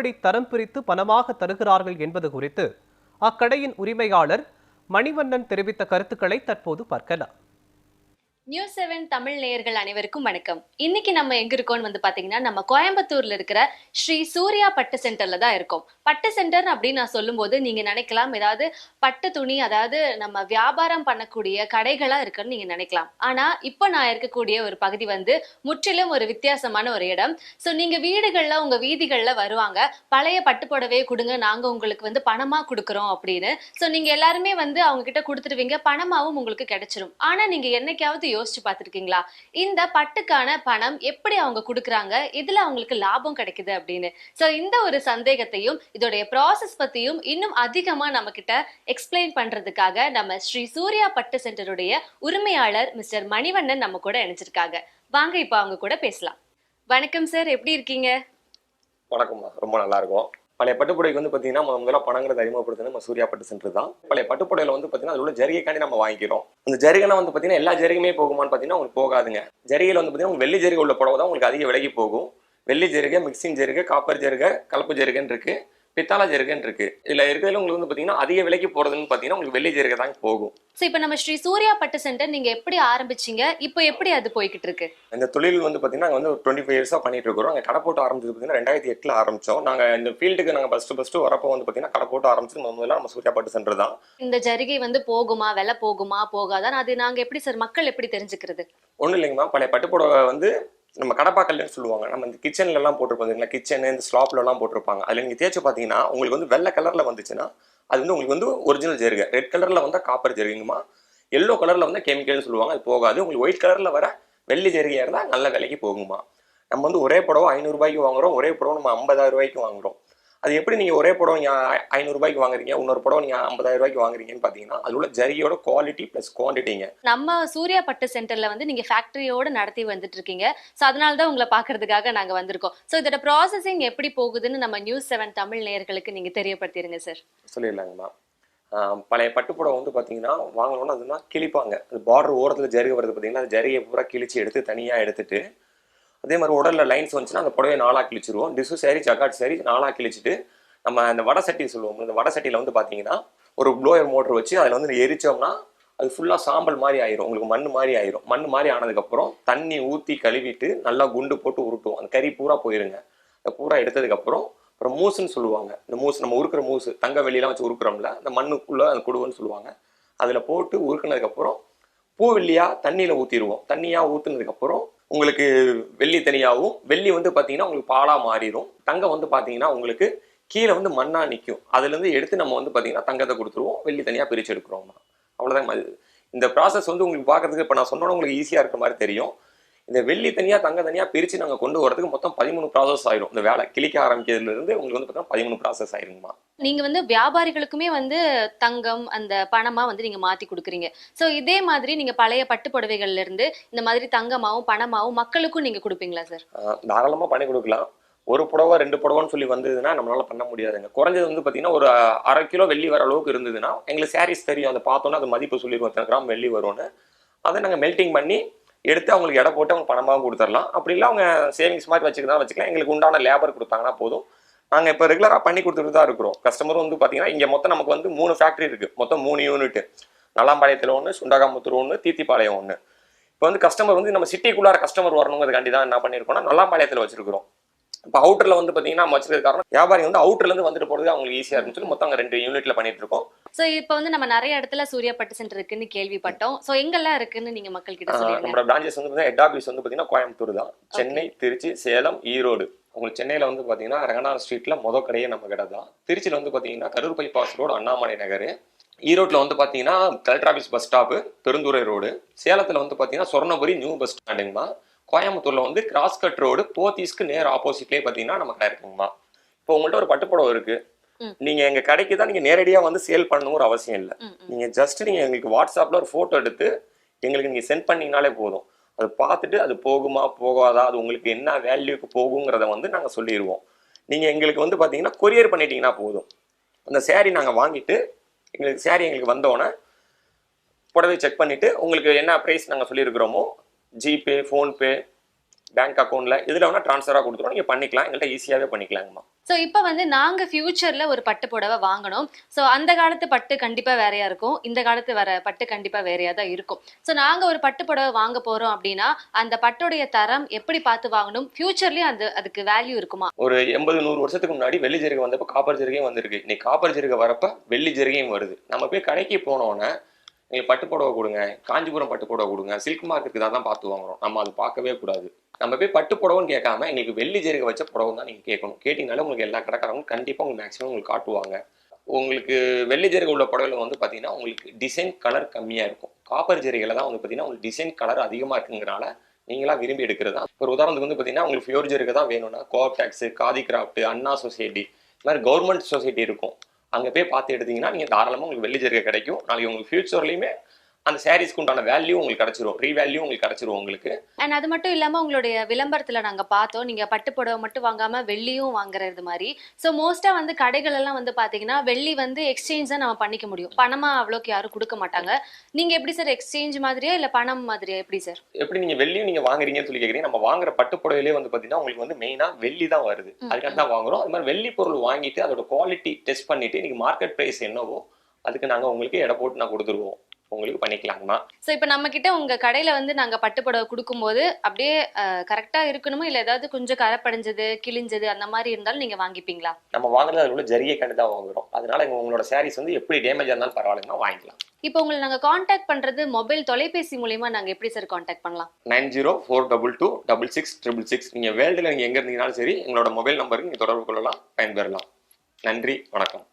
எப்படி தரம் பிரித்து பணமாக தருகிறார்கள் என்பது குறித்து அக்கடையின் உரிமையாளர் மணிவண்ணன் தெரிவித்த கருத்துக்களை தற்போது பார்க்கலாம். நியூஸ் செவன் தமிழ் நேயர்கள் அனைவருக்கும் வணக்கம். இன்னைக்கு நம்ம எங்க இருக்கோம்னு வந்து பாத்தீங்கன்னா நம்ம கோயம்புத்தூர்ல இருக்கிற ஸ்ரீ சூர்யா பட்டு சென்டர்ல தான் இருக்கோம். பட்டு சென்டர் அப்படின்னு நான் சொல்லும்போது நீங்க நினைக்கலாம் ஏதாவது பட்டு துணி அதாவது நம்ம வியாபாரம் பண்ணக்கூடிய கடைகளா இருக்குன்னு நீங்க நினைக்கலாம். ஆனா இப்போ நான் இருக்கக்கூடிய ஒரு பகுதி வந்து முற்றிலும் ஒரு வித்தியாசமான ஒரு இடம். ஸோ நீங்க வீடுகள்ல உங்க வீதிகள்ல வருவாங்க. பழைய பட்டு புடவையை கொடுங்க நாங்க உங்களுக்கு வந்து பணமா கொடுக்குறோம் அப்படின்னு. ஸோ நீங்க எல்லாருமே வந்து அவங்க கிட்ட கொடுத்துருவீங்க பணமாவும் உங்களுக்கு கிடைச்சிரும். ஆனா நீங்க என்னைக்காவது யோசிச்சு பார்த்துருக்கீங்களா? இந்த பட்டுக்கான பணம் எப்படி அவங்க கொடுக்குறாங்க? இதுல அவங்களுக்கு லாபம் கிடைக்குது அப்படின்னு. ஸோ இந்த ஒரு சந்தேகத்தையும் இதோடைய ப்ராசஸ் பற்றியும் இன்னும் அதிகமா நம்ம கிட்ட எக்ஸ்பிளைன் பண்றதுக்காக நம்ம ஸ்ரீ சூர்யா பட்டு சென்டருடைய உரிமையாளர் மிஸ்டர் மணிவண்ணன் நம்ம கூட இணைச்சிருக்காங்க வாங்க இப்போ அவங்க கூட பேசலாம். வணக்கம் சார் எப்படி இருக்கீங்க? வணக்கம் ரொம்ப நல்லா இருக்கும். பழைய பட்டுப்புடைக்கு வந்து பார்த்தீங்கன்னா முதல்ல பணங்கிறது பணங்கிறத அறிமுகப்படுத்துறது நம்ம சூர்யா பட்டு சென்டர் தான். பழைய பட்டுப்புடையில வந்து பார்த்தீங்கன்னா அதில் உள்ள ஜரிகைக்காண்டி நம்ம வாங்கிக்கிறோம். அந்த ஜரிகைனா வந்து பார்த்தீங்கன்னா எல்லா ஜரிகையுமே போகுமான்னு பார்த்தீங்கன்னா உங்களுக்கு போகாதுங்க. ஜரிகையில் வந்து பார்த்தீங்கன்னா உங்களுக்கு வெள்ளி ஜரிகை உள்ள புடவை தான் உங்களுக்கு அதிக விலைக்கு போகும். வெள்ளி ஜரிகை மிக்சிங் ஜரிகை காப்பர் ஜரிகை கலப்பு ஜரிகைன்னு இருக்கு. பித்தாளா ஜரிகைன்னு இருக்கு இதில் இருக்கிறதுல உங்களுக்கு வந்து பார்த்தீங்கன்னா அதிக விலைக்கு போகிறதுன்னு பார்த்தீங்கன்னா உங்களுக்கு வெள்ளி ஜரிகை தான் போகும். ஸோ இப்போ நம்ம ஸ்ரீ சூர்யா பட்டு சென்டர் நீங்க எப்படி ஆரம்பிச்சீங்க? இப்போ எப்படி அது போய்கிட்டு இருக்கு இந்த தொழில் வந்து பார்த்தீங்கன்னா நாங்கள் வந்து ஒரு டுவெண்ட்டி ஃபைவ் இயர்ஸாக பண்ணிட்டு இருக்கிறோம் நாங்கள் கடை போட்டு ஆரம்பிச்சது பார்த்தீங்கன்னா ரெண்டாயிரத்தி எட்டில் ஆரம்பிச்சோம். நாங்கள் இந்த ஃபீல்டுக்கு நாங்கள் ஃபஸ்ட்டு ஃபஸ்ட்டு வரப்போ வந்து பார்த்தீங்கன்னா கடை போட்டு ஆரம்பிச்சது முதல்ல நம்ம சூர்யா பட்டு சென்டர் தான். இந்த ஜரிகை வந்து போகுமா? விலை போகுமா? போகாதான் அது நாங்க எப்படி சார் மக்கள் எப்படி தெரிஞ்சுக்கிறது? ஒன்றும் இல்லைங்கம்மா பழைய பட்டுப்புடவை வந்து நம்ம கடப்பாக்கல்னு சொல்லுவாங்க. நம்ம இந்த கிச்சன்ல எல்லாம் போட்டிருப்போம் கிச்சன் இந்த ஸ்லாப்ல எல்லாம் போட்டிருப்பாங்க. அதில் நீங்கள் தேய்ச்சி பார்த்தீங்கன்னா உங்களுக்கு வந்து வெள்ளை கலரில் வந்துச்சுன்னா அது வந்து உங்களுக்கு வந்து ஒரிஜினல் ஜெருகை. ரெட் கலரில் வந்தால் காப்பர் ஜெருகுமா எல்லோ கலரில் வந்து கெமிக்கல்னு சொல்லுவாங்க. அது போகாது. உங்களுக்கு ஒயிட் கலரில் வர வெள்ளி ஜெருகையாக இருந்தால் நல்ல விலைக்கு போகுமா நம்ம வந்து ஒரே புடவை ஐநூறுரூபாய்க்கு வாங்குறோம். ஒரே புடவை நம்ம ஐம்பதாயிரம் ரூபாய்க்கு வாங்குறோம். அது எப்படி நீங்கள் ஒரே புடவை நீங்கள் ஐநூறுரூபாய்க்கு வாங்குறீங்க இன்னொரு புடவை நீங்கள் ஐம்பதாயிரம் ரூபாய்க்கு வாங்குறீங்கன்னு பார்த்தீங்கன்னா அது உள்ள ஜரியோட குவாலிட்டி ப்ளஸ் குவான்டிட்டிங்க நம்ம சூர்யா பட்டு சென்டர்ல வந்து நீங்க ஃபேக்டரியோட நடத்தி வந்துட்டு இருக்கீங்க ஸோ அதனால தான் உங்களை பார்க்கறதுக்காக நாங்க வந்திருக்கோம். ஸோ இதோட ப்ராசஸிங் எப்படி போகுதுன்னு நம்ம நியூஸ் செவன் தமிழ் நேயர்களுக்கு நீங்க தெரியப்படுத்திடுங்க சார் சொல்லிடலாங்கம்மா பழைய பட்டுப்புடவை வந்து பார்த்தீங்கன்னா வாங்கணும்னா அதுனா கிழிப்பாங்க. அந்த பார்டர் ஓரத்தில் ஜருகை வருது பார்த்தீங்கன்னா அந்த ஜரிகை பூரா கிழிச்சு எடுத்து தனியாக எடுத்துட்டு அதே மாதிரி உடலில் லைன்ஸ் வந்துச்சுன்னா அந்த புடவையை நாளாக கிழிச்சிருவோம். டிசு சாரி ஜக்காட் சாரி நாளாக கிழிச்சிட்டு நம்ம அந்த வடை சட்டி சொல்லுவோம். இந்த வடை சட்டியில் வந்து பார்த்தீங்கன்னா ஒரு ப்ளோயர் மோட்டர் வச்சு அதில் வந்து எரிச்சோம்னா அது ஃபுல்லாக சாம்பல் மாதிரி ஆயிரும். உங்களுக்கு மண் மாதிரி ஆயிரும். மண் மாதிரி ஆனதுக்கப்புறம் தண்ணி ஊற்றி கழுவிட்டு நல்லா குண்டு போட்டு உருட்டுவோம். அந்த கறி பூரா போயிருங்க. அந்த பூரா எடுத்ததுக்கப்புறம் அப்புறம் மூசுன்னு சொல்லுவாங்க. இந்த மூசு நம்ம உருக்குற மூசு தங்க வெளியெல்லாம் வச்சு உருக்குறோம்ல அந்த மண்ணுக்குள்ளே அந்த குடுவன்னு சொல்லுவாங்க. அதில் போட்டு உருக்குனதுக்கப்புறம் பூ தண்ணியில் ஊற்றிடுவோம் தண்ணியாக ஊற்றுனதுக்கப்புறம் உங்களுக்கு வெள்ளி தனியாகவும் வெள்ளி வந்து பார்த்தீங்கன்னா உங்களுக்கு பாலாக மாறிடும் தங்கம் வந்து பார்த்தீங்கன்னா உங்களுக்கு கீழே வந்து மண்ணாக நிற்கும் அதுலேருந்து எடுத்து நம்ம வந்து பார்த்தீங்கன்னா தங்கத்தை கொடுத்துருவோம். வெள்ளி தனியாக பிரித்து எடுக்கிறோம் அவ்வளோதான் இந்த ப்ராசஸ் வந்து உங்களுக்கு பார்க்கறதுக்கு இப்போ நான் சொன்னோட உங்களுக்கு ஈஸியாக இருக்கிற மாதிரி தெரியும். இந்த வெள்ளி தனியாக தங்க தனியாக பிரித்து நாங்கள் கொண்டு வரதுக்கு மொத்தம் பதிமூணு ப்ராசஸ் ஆயிரும். இந்த வேலை கிளிக்க ஆரம்பிக்கிறதுலேருந்து உங்களுக்கு வந்து பார்த்தீங்கன்னா பதிமூணு ப்ராசஸ் ஆயிருங்கம்மா. நீங்க வந்து வியாபாரிகளுக்குமே வந்து தங்கம் அந்த பணமா வந்து நீங்க மாத்தி கொடுக்குறீங்க. ஸோ இதே மாதிரி நீங்க பழைய பட்டு புடவைகள்ல இருந்து இந்த மாதிரி தங்கமாவும் பணமாவும் மக்களுக்கும் நீங்க கொடுப்பீங்களா சார் தாராளமாக பண்ணி கொடுக்கலாம். ஒரு புடவை ரெண்டு புடவைன்னு சொல்லி வந்ததுன்னா நம்மளால பண்ண முடியாதுங்க. குறைஞ்சது வந்து பார்த்தீங்கன்னா ஒரு அரை கிலோ வெள்ளி வர அளவுக்கு இருந்ததுன்னா எங்களுக்கு சாரீஸ் தெரியும். அதை பார்த்தோன்னா அது மதிப்பு சொல்லிடுவோம் எத்தனை கிராம் வெள்ளி வரும்னு. அதை நாங்கள் மெல்ட்டிங் பண்ணி எடுத்து அவங்களுக்கு எடை போட்டு அவங்க பணமாக கொடுத்துடலாம். அப்படி இல்லை அவங்க சேவிங்ஸ் மாதிரி வச்சுக்கிறதா வச்சுக்கலாம். எங்களுக்கு உண்டான லேபர் கொடுத்தாங்கன்னா போதும். நாங்கள் இப்போ ரெகுலராக பண்ணி கொடுத்துட்டு தான் இருக்கிறோம். கஸ்டமரும் வந்து பார்த்தீங்கன்னா இங்கே மொத்தம் நமக்கு வந்து மூணு ஃபேக்ட்ரி இருக்குது மொத்தம் மூணு யூனிட் நல்லாம்பாளையத்தில் ஒன்று சுண்டகாமுத்தூர் ஒன்று தீத்திப்பாளையம் ஒன்று இப்போ வந்து கஸ்டமர் வந்து நம்ம சிட்டிக்குள்ளார கஸ்டமர் வரணுங்கிறதுக்காண்டி தான் என்ன பண்ணியிருக்கோம்னா நல்லாம்பாளையத்தில் வச்சிருக்கிறோம். இப்போ அவுட்டரில் வந்து பார்த்தீங்கன்னா நம்ம வச்சிருக்க காரணம் வியாபாரி வந்து அவுட்டர்லேருந்து வந்துட்டு போகிறது அவங்களுக்கு ஈஸியாக இருக்குன்னு சொல்லி மொத்தம் அங்கே ரெண்டு யூனிட்ல பண்ணிட்டு இருக்கோம். ஸோ இப்போ வந்து நம்ம நிறைய இடத்துல சூர்யா பட்டு சென்டர் இருக்குன்னு கேள்விப்பட்டோம். ஸோ எங்கெல்லாம் இருக்குன்னு நீங்க மக்கள் கிட்ட நம்மளோட பிரான்ச்சஸ் வந்து பார்த்தீங்கன்னா ஹெட் ஆஃபீஸ் வந்து பார்த்தீங்கன்னா கோயம்புத்தூர் தான். சென்னை திருச்சி சேலம் ஈரோடு. உங்களுக்கு சென்னையில் வந்து பார்த்தீங்கன்னா ரங்கநாத ஸ்ட்ரீட்ல மொதல் கடையே நம்ம கடை தான். திருச்சியில் வந்து பார்த்தீங்கன்னா கரூர் பைபாஸ் ரோடு அண்ணாமலை நகர். ஈரோட்டில் வந்து பார்த்தீங்கன்னா collector office bus stop Perundurai road. சேலத்தில் வந்து பார்த்தீங்கன்னா சொர்ணபுரி நியூ பஸ் ஸ்டாண்டுங்கம்மா. கோயம்புத்தூர்ல வந்து கிராஸ் கட் ரோடு போத்தீஸ்க்கு நேர் ஆப்போசிட்லேயே பார்த்தீங்கன்னா நம்ம கடை இருக்குங்கம்மா. இப்போ உங்கள்கிட்ட ஒரு பட்டுப்புடவை இருக்கு. நீங்க எங்க கடைக்கு தான் நீங்க நேரடியா வந்து சேல் பண்ணணுங்கிற அவசியம் இல்லை. நீங்க ஜஸ்ட் நீங்க எங்களுக்கு வாட்ஸ்அப்ல ஒரு போட்டோ எடுத்து எங்களுக்கு நீங்க சென்ட் பண்ணீங்கனாலே போதும். அது பார்த்துட்டு அது போகுமா போகாதா அது உங்களுக்கு என்ன வேல்யூக்கு போகுங்கிறத வந்து நாங்க சொல்லிடுவோம் நீங்க எங்களுக்கு வந்து பாத்தீங்கன்னா கொரியர் பண்ணிட்டீங்கன்னா போதும். அந்த saree நாங்க வாங்கிட்டு எங்களுக்கு saree எங்களுக்கு வந்தோடனே புடவை செக் பண்ணிட்டு உங்களுக்கு என்ன ப்ரைஸ் நாங்க சொல்லியிருக்கிறோமோ ஜிபே ஃபோன்பே பேங்க் அக்கௌண்ட்ல இதுல வேணா ட்ரான்ஸ்ஃபரா கொடுத்துருவோம். நீங்க பண்ணிக்கலாம். எங்கள்கிட்ட ஈஸியாவே பண்ணிக்கலாங்கம்மா. ஸோ இப்போ வந்து நாங்க ஃபியூச்சர்ல ஒரு பட்டு புடவை வாங்கணும். ஸோ அந்த காலத்து பட்டு கண்டிப்பா வேறையா இருக்கும். இந்த காலத்து வர பட்டு கண்டிப்பா வேறையா தான் இருக்கும். ஸோ நாங்க ஒரு பட்டு புடவை வாங்க போறோம் அப்படின்னா அந்த பட்டுடைய தரம் எப்படி பார்த்து வாங்கணும்? ஃபியூச்சர்லயும் அது அதுக்கு வேல்யூ இருக்குமா? ஒரு எண்பது நூறு வருஷத்துக்கு முன்னாடி வெள்ளி ஜெருகை வந்தப்ப காப்பர் ஜெருகையும் வந்திருக்கு. இன்னைக்கு காப்பர் ஜெருகை வரப்ப வெள்ளி ஜெருகையும் வருது. நம்ம போய் கடைக்கு போனோன்னே எங்களுக்கு பட்டு புடவை கொடுங்க காஞ்சிபுரம் பட்டு புடவை கொடுங்க சில்க் மார்க்கெட்டுக்கு தான் பார்த்து வாங்குறோம் நம்ம அது பார்க்கவே கூடாது. நம்ம போய் பட்டு புடவைன்னு கேட்காம எங்களுக்கு வெள்ளி ஜெருகை வச்ச புடவை தான் நீங்கள் கேட்கணும். கேட்டிங்கனாலே உங்களுக்கு எல்லா கடைக்காரங்களும் கண்டிப்பாக உங்களுக்கு மேக்ஸிமம் உங்களுக்கு காட்டுவாங்க. உங்களுக்கு வெள்ளி ஜெருகை உள்ள புடவையில் வந்து பார்த்தீங்கன்னா உங்களுக்கு டிசைன் கலர் கம்மியாக இருக்கும். காப்பர் ஜெருகையில் தான் வந்து பார்த்தீங்கன்னா உங்களுக்கு டிசைன் கலர் அதிகமாக இருக்குங்கிறனால நீங்களா விரும்பி எடுக்கிறது தான். ஒரு உதாரணத்துக்கு வந்து பார்த்தீங்கன்னா உங்களுக்கு ஃபியோர் ஜெருகை தான் வேணும்னா கோஆப்டாக்ஸ் காதி கிராஃப்ட் அண்ணா சொசைட்டி இந்த மாதிரி கவர்மெண்ட் சொசைட்டி இருக்கும். அங்கே போய் பார்த்து எடுத்தீங்கன்னா நீங்கள் தாராளமாக உங்களுக்கு வெள்ளி ஜெருக்கை கிடைக்கும். நாளைக்கு உங்களுக்கு ஃபியூச்சர்லையுமே அந்த சாரீஸ்க்கு உண்டான வேல்யூ உங்களுக்கு கிடைச்சிரும். ரீவேல்யூ உங்களுக்கு கிடைச்சிரும் உங்களுக்கு. அண்ட் அது மட்டும் இல்லாம உங்களுடைய விளம்பரத்துல நாங்க பார்த்தோம். நீங்க பட்டு புடவை மட்டும் வாங்காம வெள்ளியும் வாங்குறது மாதிரி. ஸோ மோஸ்டா வந்து கடைகள் எல்லாம் வந்து பாத்தீங்கன்னா வெள்ளி வந்து எக்ஸ்சேஞ்ச் தான் நம்ம பண்ணிக்க முடியும். பணமா அவ்வளோக்கு யாரும் கொடுக்க மாட்டாங்க. நீங்க எப்படி சார் எக்ஸ்சேஞ்ச் மாதிரியா இல்ல பணம் மாதிரியா? எப்படி சார் எப்படி நீங்க வெள்ளியும் நீங்க வாங்குறீங்கன்னு சொல்லி கேக்குறீங்க. நம்ம வாங்குற பட்டு புடவையிலே வந்து பாத்தீங்கன்னா உங்களுக்கு வந்து மெயினா வெள்ளி தான் வருது. அதுக்காக தான் வாங்குறோம். அது மாதிரி வெள்ளி பொருள் வாங்கிட்டு அதோட குவாலிட்டி டெஸ்ட் பண்ணிட்டு இன்னைக்கு மார்க்கெட் பிரைஸ் என்னவோ அதுக்கு நாங்க உங்களுக்கு எடை போட்டு நான் கொடுத்துருவோம். உங்களுக்கு பண்ணிக்கலாங்கம்மா ஸோ இப்போ நம்ம கிட்ட உங்க கடையில வந்து நாங்க பட்டு புடவை கொடுக்கும்போது அப்படியே கரெக்டா இருக்கணுமா? இல்ல ஏதாவது கொஞ்சம் கரைப்படைஞ்சது கிழிஞ்சது அந்த மாதிரி இருந்தாலும் நீங்க வாங்கிப்பீங்களா? நம்ம வாங்குறது அதில் உள்ள ஜரிகை கண்டு தான் வாங்குறோம். அதனால உங்களோட சாரீஸ் வந்து எப்படி டேமேஜ் இருந்தாலும் பரவாயில்லைங்கம்மா வாங்கிக்கலாம். இப்போ உங்களை நாங்க காண்டாக்ட் பண்றது மொபைல் தொலைபேசி மூலியமா நாங்க எப்படி சார் காண்டாக்ட் பண்ணலாம்? Nine zero four double two double six triple six. நீங்கள் வேர்ல்டில் நீங்கள் எங்கே இருந்தீங்கனாலும் சரி எங்களோட மொபைல் நம்பருக்கு நீங்கள் தொடர்பு கொள்ளலாம் பயன்பெறலாம். நன்றி வணக்கம்.